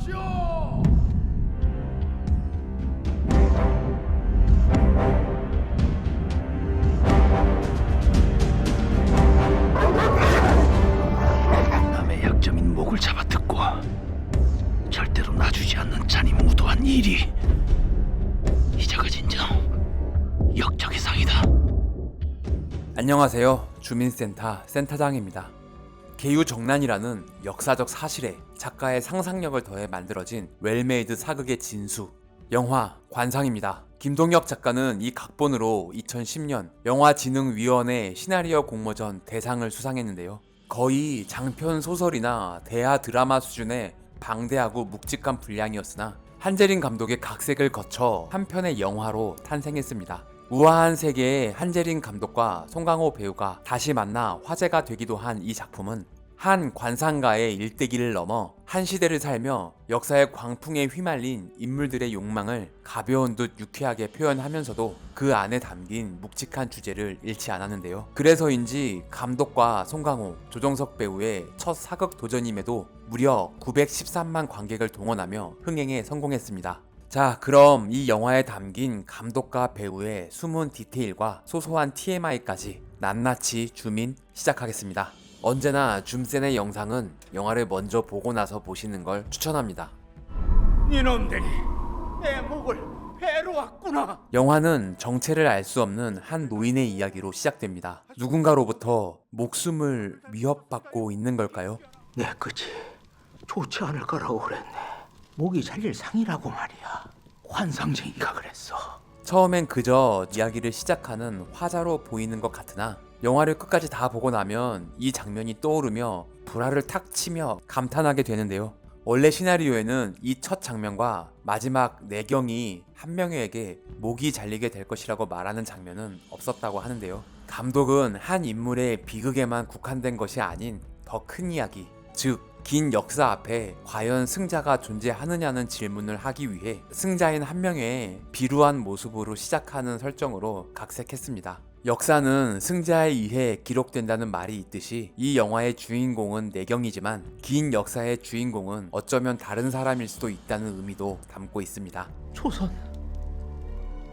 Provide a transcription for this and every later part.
하시오. 남의 약점인 목을 잡아뜯고 절대로 놔주지 않는 잔이 무도한 일이 이자가 진정 역적이상이다. 안녕하세요. 주민센터 센터장입니다. 개유정난이라는 역사적 사실에 작가의 상상력을 더해 만들어진 웰메이드 사극의 진수 영화 관상입니다. 김동혁 작가는 이 각본으로 2010년 영화진흥위원회 시나리오 공모전 대상을 수상했는데요. 거의 장편 소설이나 대하 드라마 수준의 방대하고 묵직한 분량이었으나 한재린 감독의 각색을 거쳐 한 편의 영화로 탄생했습니다. 우아한 세계의 한재린 감독과 송강호 배우가 다시 만나 화제가 되기도 한 이 작품은 한 관상가의 일대기를 넘어 한 시대를 살며 역사의 광풍에 휘말린 인물들의 욕망을 가벼운 듯 유쾌하게 표현하면서도 그 안에 담긴 묵직한 주제를 잃지 않았는데요. 그래서인지 감독과 송강호, 조정석 배우의 첫 사극 도전임에도 무려 913만 관객을 동원하며 흥행에 성공했습니다. 자, 그럼 이 영화에 담긴 감독과 배우의 숨은 디테일과 소소한 TMI까지 낱낱이 주민 시작하겠습니다. 언제나 줌센의 영상은 영화를 먼저 보고 나서 보시는 걸 추천합니다. 이놈들이 내 목을 베러 왔구나. 영화는 정체를 알 수 없는 한 노인의 이야기로 시작됩니다. 누군가로부터 목숨을 위협받고 있는 걸까요? 내 끝이 좋지 않을 거라고 그랬네. 목이 잘릴 상이라고 말이야. 환상쟁이가 그랬어. 처음엔 그저 이야기를 시작하는 화자로 보이는 것 같으나 영화를 끝까지 다 보고 나면 이 장면이 떠오르며 불화를 탁 치며 감탄하게 되는데요. 원래 시나리오에는 이 첫 장면과 마지막 내경이 한 명에게 목이 잘리게 될 것이라고 말하는 장면은 없었다고 하는데요. 감독은 한 인물의 비극에만 국한된 것이 아닌 더 큰 이야기, 즉, 긴 역사 앞에 과연 승자가 존재하느냐는 질문을 하기 위해 승자인 한 명의 비루한 모습으로 시작하는 설정으로 각색했습니다. 역사는 승자에 의해 기록된다는 말이 있듯이 이 영화의 주인공은 내경이지만 긴 역사의 주인공은 어쩌면 다른 사람일 수도 있다는 의미도 담고 있습니다. 조선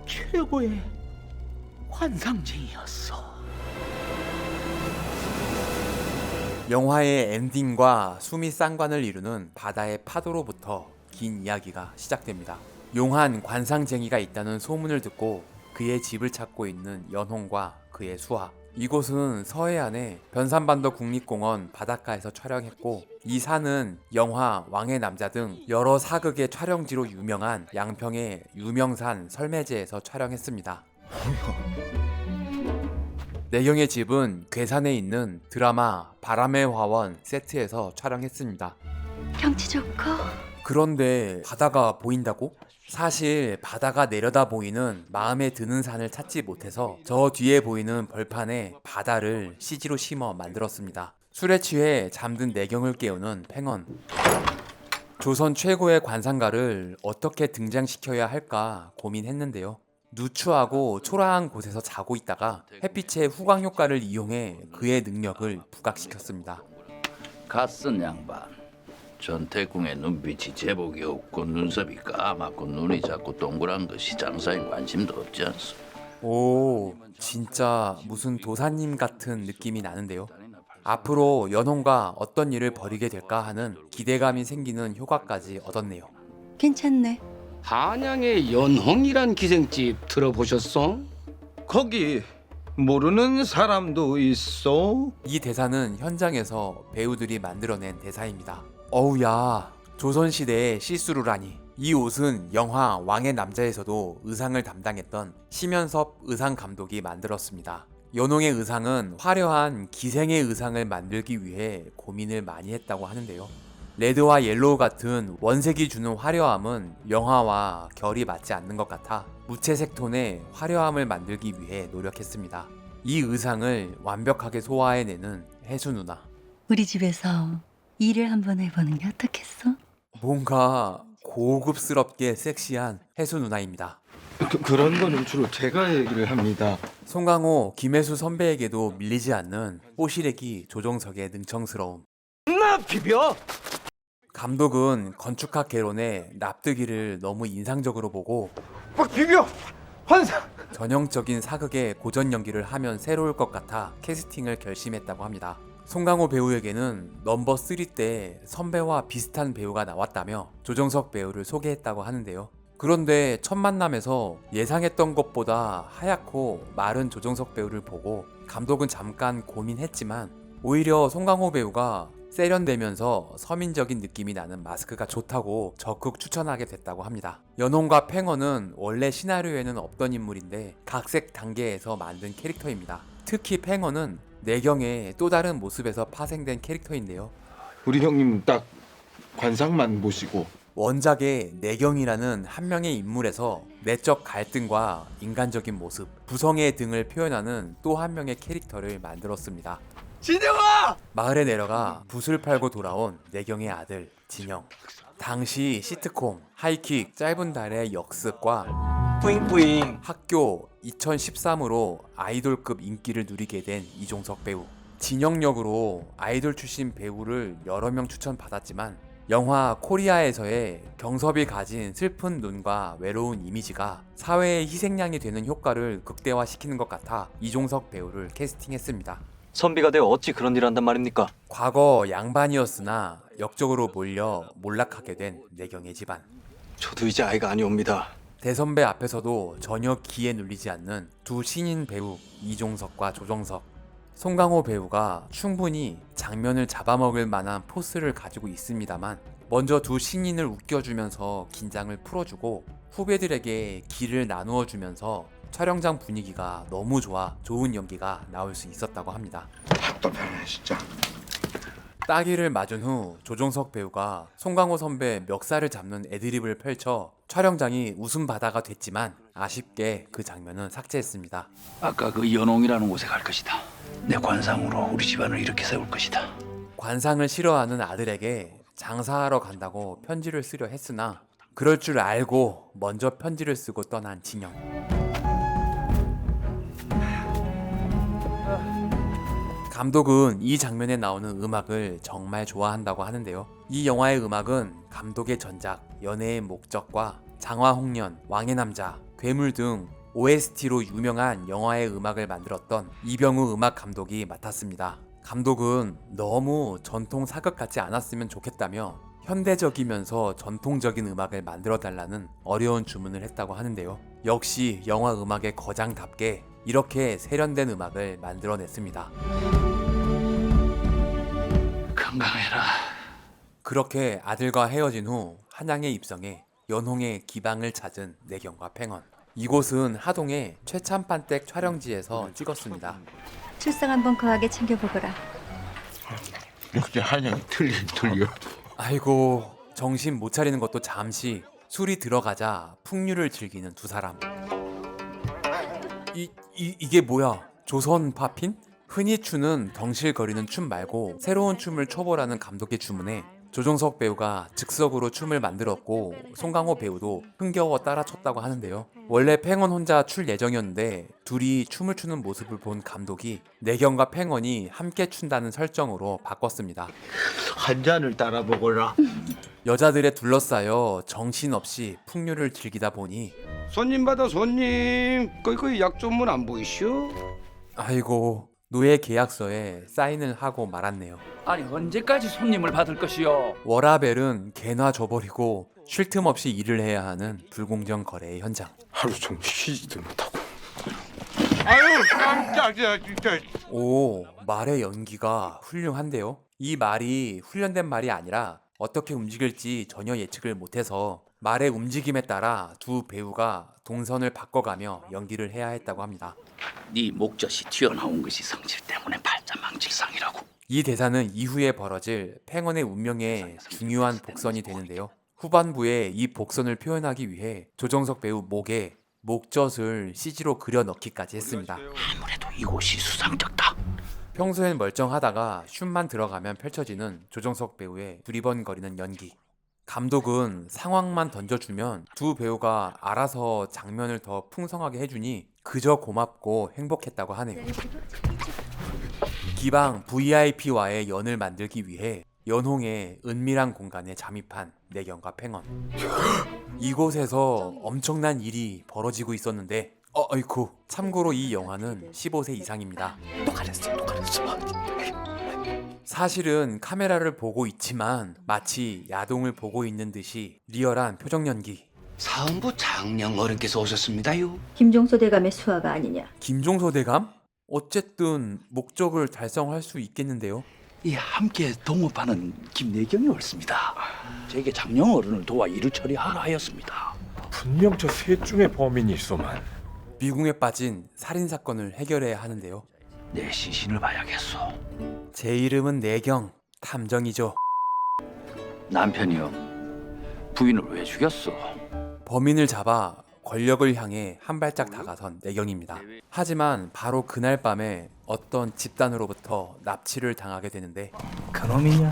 최고의 환상쟁이였어. 영화의 엔딩과 숨이 쌍관을 이루는 바다의 파도로부터 긴 이야기가 시작됩니다. 용한 관상쟁이가 있다는 소문을 듣고 그의 집을 찾고 있는 연홍과 그의 수하. 이곳은 서해안의 변산반도 국립공원 바닷가에서 촬영했고 이 산은 영화 왕의 남자 등 여러 사극의 촬영지로 유명한 양평의 유명산 설매제에서 촬영했습니다. 내경의 집은 괴산에 있는 드라마 바람의 화원 세트에서 촬영했습니다. 경치 좋고 그런데 바다가 보인다고? 사실 바다가 내려다 보이는 마음에 드는 산을 찾지 못해서 저 뒤에 보이는 벌판에 바다를 CG로 심어 만들었습니다. 술에 취해 잠든 내경을 깨우는 팽원. 조선 최고의 관상가를 어떻게 등장시켜야 할까 고민했는데요. 누추하고 초라한 곳에서 자고 있다가 햇빛의 후광 효과를 이용해 그의 능력을 부각시켰습니다. 갓쓴 양반 전태궁의 눈빛이 제복이 없고 눈썹이 까맣고 눈이 자꾸 동그란 것이 장사에 관심도 없지 않소 오, 진짜 무슨 도사님 같은 느낌이 나는데요. 앞으로 연홍과 어떤 일을 벌이게 될까 하는 기대감이 생기는 효과까지 얻었네요. 괜찮네. 한양의 연홍이란 기생집 들어보셨어? 거기 모르는 사람도 있어? 이 대사는 현장에서 배우들이 만들어낸 대사입니다. 어우야, 조선시대의 시스루라니. 이 옷은 영화 왕의 남자에서도 의상을 담당했던 심연섭 의상 감독이 만들었습니다. 연홍의 의상은 화려한 기생의 의상을 만들기 위해 고민을 많이 했다고 하는데요. 레드와 옐로우 같은 원색이 주는 화려함은 영화와 결이 맞지 않는 것 같아 무채색 톤의 화려함을 만들기 위해 노력했습니다. 이 의상을 완벽하게 소화해내는 혜수 누나. 우리 집에서 일을 한번 해보는 게 어떻겠어? 뭔가 고급스럽게 섹시한 혜수 누나입니다. 그, 그런 거는 주로 제가 얘기를 합니다. 송강호, 김혜수 선배에게도 밀리지 않는 뽀시래기 조정석의 능청스러움. 나 비벼! 감독은 건축학 개론의 납득이를 너무 인상적으로 보고 막 비벼 환상. 전형적인 사극의 고전 연기를 하면 새로울 것 같아 캐스팅을 결심했다고 합니다. 송강호 배우에게는 넘버 3 때 선배와 비슷한 배우가 나왔다며 조정석 배우를 소개했다고 하는데요. 그런데 첫 만남에서 예상했던 것보다 하얗고 마른 조정석 배우를 보고 감독은 잠깐 고민했지만 오히려 송강호 배우가 세련되면서 서민적인 느낌이 나는 마스크가 좋다고 적극 추천하게 됐다고 합니다. 연홍과 팽어는 원래 시나리오에는 없던 인물인데 각색 단계에서 만든 캐릭터입니다. 특히 팽어는 내경의 또 다른 모습에서 파생된 캐릭터인데요. 우리 형님 딱 관상만 보시고 원작의 내경이라는 한 명의 인물에서 내적 갈등과 인간적인 모습, 부성의 등을 표현하는 또 한 명의 캐릭터를 만들었습니다. 진영아! 마을에 내려가 붓을 팔고 돌아온 내경의 아들 진영. 당시 시트콤, 하이킥, 짧은 달의 역습과 뿌잉뿌잉. 학교 2013으로 아이돌급 인기를 누리게 된 이종석 배우. 진영 역으로 아이돌 출신 배우를 여러 명 추천받았지만 영화 코리아에서의 경섭이 가진 슬픈 눈과 외로운 이미지가 사회의 희생양이 되는 효과를 극대화시키는 것 같아 이종석 배우를 캐스팅했습니다. 선비가 되어 어찌 그런 일을 한단 말입니까? 과거 양반이었으나 역적으로 몰려 몰락하게 된 내경의 집안. 저도 이제 아이가 아니옵니다. 대선배 앞에서도 전혀 기에 눌리지 않는 두 신인 배우 이종석과 조정석. 송강호 배우가 충분히 장면을 잡아먹을 만한 포스를 가지고 있습니다만 먼저 두 신인을 웃겨주면서 긴장을 풀어주고 후배들에게 기를 나누어 주면서 촬영장 분위기가 너무 좋아 좋은 연기가 나올 수 있었다고 합니다. 또 편해 진짜. 따기를 맞은 후 조종석 배우가 송강호 선배 멱살을 잡는 애드립을 펼쳐 촬영장이 웃음바다가 됐지만 아쉽게 그 장면은 삭제했습니다. 아까 그 연홍이라는 곳에 갈 것이다. 내 관상으로 우리 집안을 이렇게 세울 것이다. 관상을 싫어하는 아들에게 장사하러 간다고 편지를 쓰려 했으나 그럴 줄 알고 먼저 편지를 쓰고 떠난 진영. 감독은 이 장면에 나오는 음악을 정말 좋아한다고 하는데요. 이 영화의 음악은 감독의 전작 연애의 목적과 장화홍련, 왕의 남자, 괴물 등 OST로 유명한 영화의 음악을 만들었던 이병우 음악 감독이 맡았습니다. 감독은 너무 전통 사극 같지 않았으면 좋겠다며 현대적이면서 전통적인 음악을 만들어 달라는 어려운 주문을 했다고 하는데요. 역시 영화 음악의 거장답게 이렇게 세련된 음악을 만들어냈습니다. 건강해라. 그렇게 아들과 헤어진 후 한양에 입성해 연홍의 기방을 찾은 내경과 팽원. 이곳은 하동의 최참판댁 촬영지에서 찍었습니다. 출상 한번 거하게 챙겨보거라. 역시 한양이 틀린 틀려. 아이고 정신 못 차리는 것도 잠시 술이 들어가자 풍류를 즐기는 두 사람. 이, 이 이게 뭐야? 조선 팝핀? 흔히 추는 덩실거리는 춤 말고 새로운 춤을 춰보라는 감독의 주문에 조종석 배우가 즉석으로 춤을 만들었고 송강호 배우도 흥겨워 따라 췄다고 하는데요. 원래 팽원 혼자 출 예정이었는데 둘이 춤을 추는 모습을 본 감독이 내경과 팽원이 함께 춘다는 설정으로 바꿨습니다. 한 잔을 따라 먹어라. 여자들에 둘러싸여 정신없이 풍류를 즐기다 보니 손님 받아 손님. 거기 거기 약조문 안 보이시오? 아이고 노예 계약서에 사인을 하고 말았네요. 아니 언제까지 손님을 받을 것이요? 워라벨은 개나 줘버리고 쉴 틈 없이 일을 해야 하는 불공정 거래의 현장. 하루 종일 쉬지도 못하고. 아유 깜짝이야 진짜. 오 말의 연기가 훌륭한데요. 이 말이 훈련된 말이 아니라 어떻게 움직일지 전혀 예측을 못해서 말의 움직임에 따라 두 배우가 동선을 바꿔가며 연기를 해야 했다고 합니다. 네 목젖이 튀어나온 것이 성질 때문에 발자망칠상이라고. 이 대사는 이후에 벌어질 팽원의 운명에 중요한 복선이 되는데요. 후반부에 이 복선을 표현하기 위해 조정석 배우 목에 목젖을 CG로 그려 넣기까지 했습니다. 아무래도 이곳이 수상쩍다. 평소엔 멀쩡하다가 슛만 들어가면 펼쳐지는 조정석 배우의 두리번거리는 연기. 감독은 상황만 던져주면 두 배우가 알아서 장면을 더 풍성하게 해주니 그저 고맙고 행복했다고 하네요. 기방 VIP와의 연을 만들기 위해 연홍의 은밀한 공간에 잠입한 내경과 팽원. 이곳에서 엄청난 일이 벌어지고 있었는데 어, 어이쿠 참고로 이 영화는 15세 이상입니다. 사실은 카메라를 보고 있지만 마치 야동을 보고 있는 듯이 리얼한 표정 연기. 사은부 장령 어른께서 오셨습니다요 김종서 대감의 수하가 아니냐. 김종서 대감? 어쨌든 목적을 달성할 수 있겠는데요. 이 함께 동업하는 김내경이 옳습니다. 제게 장령 어른을 도와 일을 처리하라 하였습니다. 분명 저 셋 중에 범인이 있어만 미궁에 빠진 살인 사건을 해결해야 하는데요. 내 시신을 봐야겠소. 제 이름은 내경 탐정이죠. 남편이요. 부인을 왜 죽였어? 범인을 잡아 권력을 향해 한 발짝 다가선 내경입니다. 하지만 바로 그날 밤에 어떤 집단으로부터 납치를 당하게 되는데 그놈이냐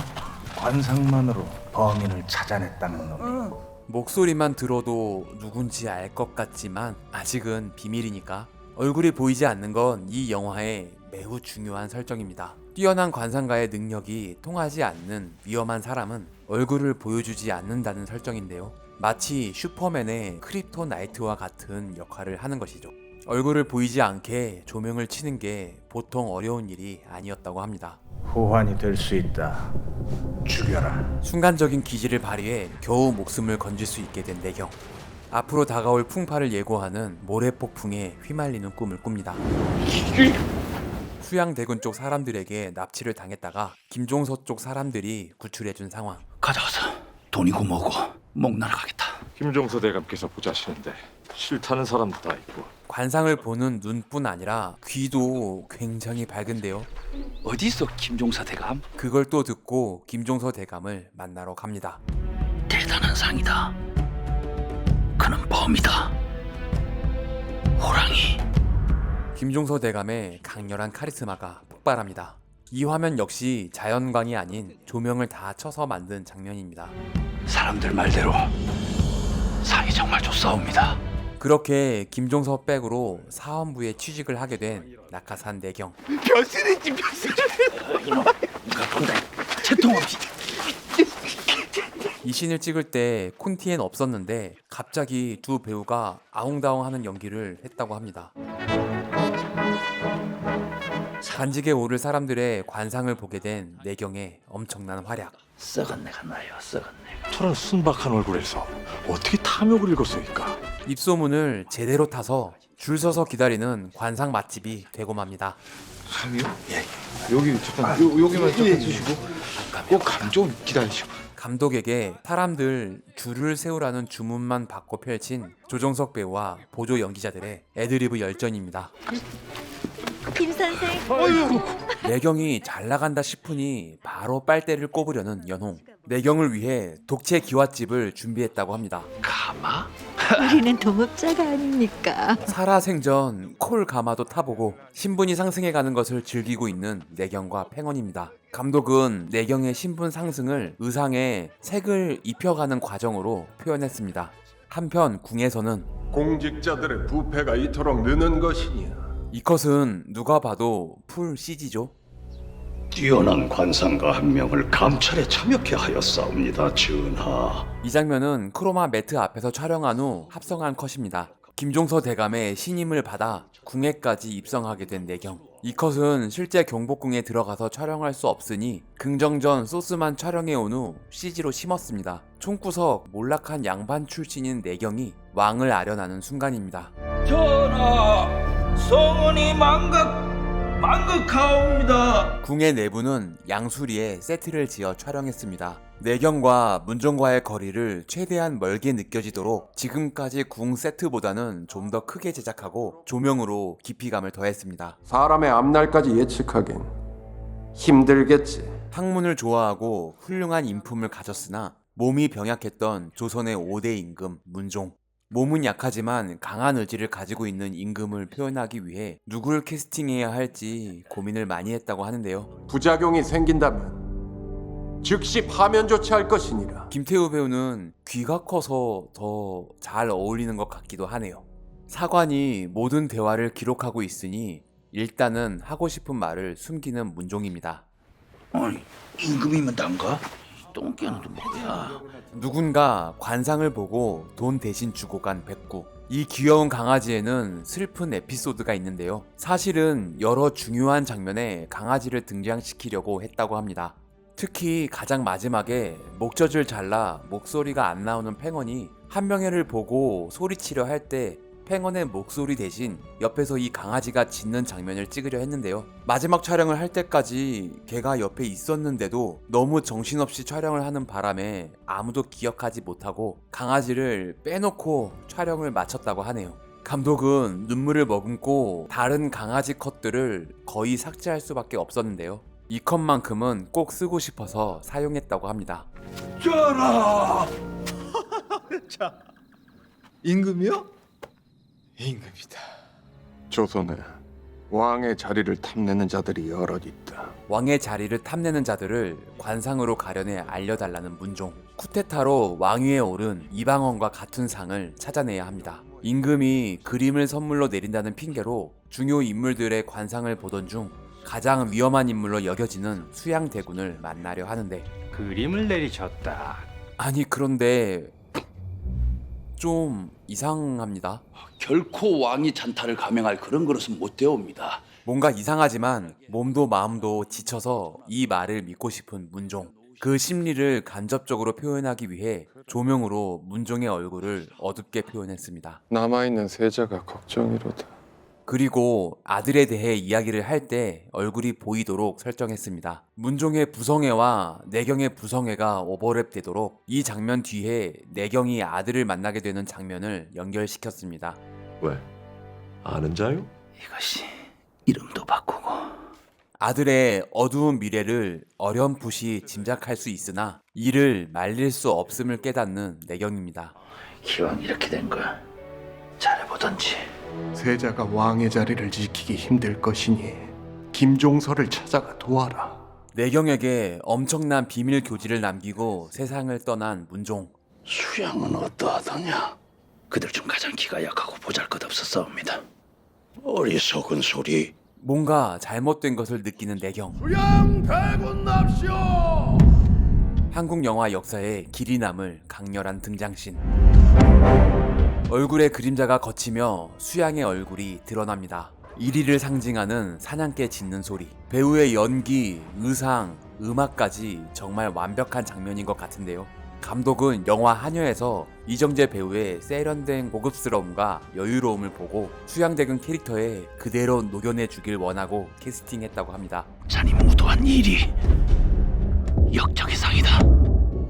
관상만으로 범인을 찾아냈다는 놈이 목소리만 들어도 누군지 알 것 같지만 아직은 비밀이니까 얼굴이 보이지 않는 건 이 영화의 매우 중요한 설정입니다. 뛰어난 관상가의 능력이 통하지 않는 위험한 사람은 얼굴을 보여주지 않는다는 설정인데요. 마치 슈퍼맨의 크립토 나이트와 같은 역할을 하는 것이죠. 얼굴을 보이지 않게 조명을 치는 게 보통 어려운 일이 아니었다고 합니다. 호환이 될 수 있다 죽여라 순간적인 기지를 발휘해 겨우 목숨을 건질 수 있게 된 내경. 앞으로 다가올 풍파를 예고하는 모래폭풍에 휘말리는 꿈을 꿉니다. 수양대군 쪽 사람들에게 납치를 당했다가 김종서 쪽 사람들이 구출해준 상황. 가져가서 돈이고 뭐고 목 날아가겠다. 김종서 대감께서 보자시는데 싫다는 사람도 다 있고 관상을 보는 눈뿐 아니라 귀도 굉장히 밝은데요. 어디 있어 김종사 대감? 그걸 또 듣고 김종서 대감을 만나러 갑니다. 대단한 상이다. 그는 범이다. 호랑이. 김종서 대감의 강렬한 카리스마가 폭발합니다. 이 화면 역시 자연광이 아닌 조명을 다 쳐서 만든 장면입니다. 사람들 말대로 상이 정말 좋사옵니다. 그렇게 김종서 백으로 사원부에 취직을 하게 된 낙하산 내경. 이가 본다. 채통 없이. 이 씬을 찍을 때 콘티엔 없었는데 갑자기 두 배우가 아웅다웅하는 연기를 했다고 합니다. 간직에 오를 사람들의 관상을 보게 된 내경의 엄청난 활약. 썩은 내가 나요. 썩은 내가. 저런 순박한 얼굴에서 어떻게 탐욕을 읽었소이까 입소문을 제대로 타서 줄 서서 기다리는 관상 맛집이 되고 맙니다. 상이요? 예. 여기 잠깐 요, 여기만 잠깐 드시고 꼭감좀 기다리시고 감독에게 사람들 줄을 세우라는 주문만 받고 펼친 조정석 배우와 보조 연기자들의 애드리브 열전입니다. 김 선생. 내경이 잘 나간다 싶으니 바로 빨대를 꼽으려는 연홍. 내경을 위해 독채 기와집을 준비했다고 합니다. 가마? 우리는 동업자가 아닙니까? 살아생전 콜 가마도 타보고 신분이 상승해가는 것을 즐기고 있는 내경과 팽원입니다. 감독은 내경의 신분 상승을 의상에 색을 입혀가는 과정으로 표현했습니다. 한편 궁에서는 공직자들의 부패가 이토록 느는 것이냐 이 컷은 누가 봐도 풀 CG죠. 뛰어난 관상가 한 명을 감찰에 참여케 하였사옵니다, 전하. 이 장면은 크로마 매트 앞에서 촬영한 후 합성한 컷입니다. 김종서 대감의 신임을 받아 궁예까지 입성하게 된 내경. 이 컷은 실제 경복궁에 들어가서 촬영할 수 없으니 긍정전 소스만 촬영해 온 후 CG로 심었습니다. 총구석 몰락한 양반 출신인 내경이 왕을 아련하는 순간입니다. 전하, 성은이 망각 망각하옵니다. 궁의 내부는 양수리에 세트를 지어 촬영했습니다. 내경과 문종과의 거리를 최대한 멀게 느껴지도록 지금까지 궁 세트보다는 좀 더 크게 제작하고 조명으로 깊이감을 더했습니다. 사람의 앞날까지 예측하긴 힘들겠지. 학문을 좋아하고 훌륭한 인품을 가졌으나 몸이 병약했던 조선의 5대 임금 문종. 몸은 약하지만 강한 의지를 가지고 있는 임금을 표현하기 위해 누구를 캐스팅해야 할지 고민을 많이 했다고 하는데요. 부작용이 생긴다면 즉시 파면 조치할 것이니라. 김태우 배우는 귀가 커서 더 잘 어울리는 것 같기도 하네요. 사관이 모든 대화를 기록하고 있으니 일단은 하고 싶은 말을 숨기는 문종입니다. 아니 임금이면 난가? 똥개는 또 뭐야? 누군가 관상을 보고 돈 대신 주고 간 백구. 이 귀여운 강아지에는 슬픈 에피소드가 있는데요. 사실은 여러 중요한 장면에 강아지를 등장시키려고 했다고 합니다. 특히 가장 마지막에 목젖을 잘라 목소리가 안 나오는 팽원이 한명회를 보고 소리치려 할 때 팽원의 목소리 대신 옆에서 이 강아지가 짖는 장면을 찍으려 했는데요. 마지막 촬영을 할 때까지 걔가 옆에 있었는데도 너무 정신없이 촬영을 하는 바람에 아무도 기억하지 못하고 강아지를 빼놓고 촬영을 마쳤다고 하네요. 감독은 눈물을 머금고 다른 강아지 컷들을 거의 삭제할 수밖에 없었는데요. 이 컷만큼은 꼭 쓰고 싶어서 사용했다고 합니다. 전하! 임금이요? 임금이다. 조선에 왕의 자리를 탐내는 자들이 여럿 있다. 왕의 자리를 탐내는 자들을 관상으로 가려내 알려달라는 문종. 쿠데타로 왕위에 오른 이방원과 같은 상을 찾아내야 합니다. 임금이 그림을 선물로 내린다는 핑계로 중요 인물들의 관상을 보던 중 가장 위험한 인물로 여겨지는 수양 대군을 만나려 하는데 그림을 내리셨다. 아니 그런데 좀 이상합니다. 결코 왕이 찬탈을 감행할 그런 그릇은 못 되옵니다. 뭔가 이상하지만 몸도 마음도 지쳐서 이 말을 믿고 싶은 문종. 그 심리를 간접적으로 표현하기 위해 조명으로 문종의 얼굴을 어둡게 표현했습니다. 남아있는 세자가 걱정이로다. 그리고 아들에 대해 이야기를 할 때 얼굴이 보이도록 설정했습니다. 문종의 부성애와 내경의 부성애가 오버랩되도록 이 장면 뒤에 내경이 아들을 만나게 되는 장면을 연결시켰습니다. 왜? 아는 자요? 이것이 이름도 바꾸고 아들의 어두운 미래를 어렴풋이 짐작할 수 있으나 이를 말릴 수 없음을 깨닫는 내경입니다. 기왕 이렇게 된 거 잘해보던지. 세자가 왕의 자리를 지키기 힘들 것이니 김종서를 찾아가 도와라. 내경에게 엄청난 비밀 교지를 남기고 세상을 떠난 문종. 수양은 어떠하더냐? 그들 중 가장 기가 약하고 보잘것없었사옵니다. 어리석은 소리. 뭔가 잘못된 것을 느끼는 내경. 한국 영화 역사에 길이 남을 강렬한 등장신. 얼굴의 그림자가 걷히며 수양의 얼굴이 드러납니다. 1위를 상징하는 사냥개 짖는 소리. 배우의 연기, 의상, 음악까지 정말 완벽한 장면인 것 같은데요. 감독은 영화 한여에서 이정재 배우의 세련된 고급스러움과 여유로움을 보고 수양대군 캐릭터에 그대로 녹여내 주길 원하고 캐스팅했다고 합니다. 잔이 무도한 일이 역적이상이다.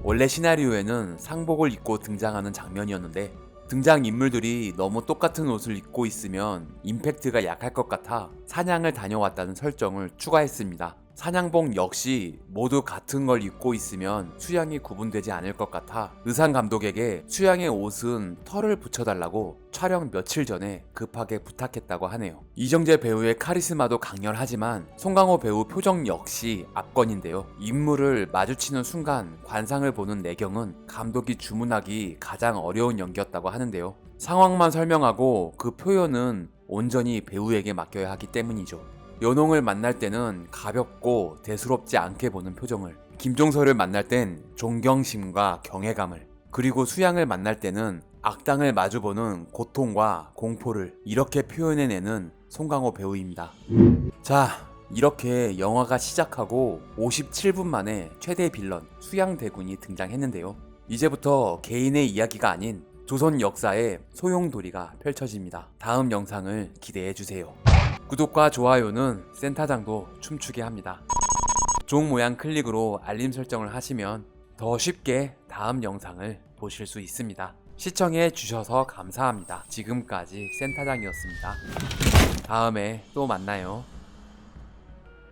원래 시나리오에는 상복을 입고 등장하는 장면이었는데 등장 인물들이 너무 똑같은 옷을 입고 있으면 임팩트가 약할 것 같아 사냥을 다녀왔다는 설정을 추가했습니다. 사냥복 역시 모두 같은 걸 입고 있으면 수양이 구분되지 않을 것 같아 의상 감독에게 수양의 옷은 털을 붙여달라고 촬영 며칠 전에 급하게 부탁했다고 하네요. 이정재 배우의 카리스마도 강렬하지만 송강호 배우 표정 역시 압권인데요. 인물을 마주치는 순간 관상을 보는 내경은 감독이 주문하기 가장 어려운 연기였다고 하는데요. 상황만 설명하고 그 표현은 온전히 배우에게 맡겨야 하기 때문이죠. 연홍을 만날 때는 가볍고 대수롭지 않게 보는 표정을, 김종서를 만날 땐 존경심과 경외감을, 그리고 수양을 만날 때는 악당을 마주보는 고통과 공포를 이렇게 표현해내는 송강호 배우입니다. 자, 이렇게 영화가 시작하고 57분 만에 최대 빌런 수양대군이 등장했는데요. 이제부터 개인의 이야기가 아닌 조선 역사의 소용돌이가 펼쳐집니다. 다음 영상을 기대해주세요. 구독과 좋아요는 센터장도 춤추게 합니다. 종 모양 클릭으로 알림 설정을 하시면 더 쉽게 다음 영상을 보실 수 있습니다. 시청해 주셔서 감사합니다. 지금까지 센터장이었습니다. 다음에 또 만나요.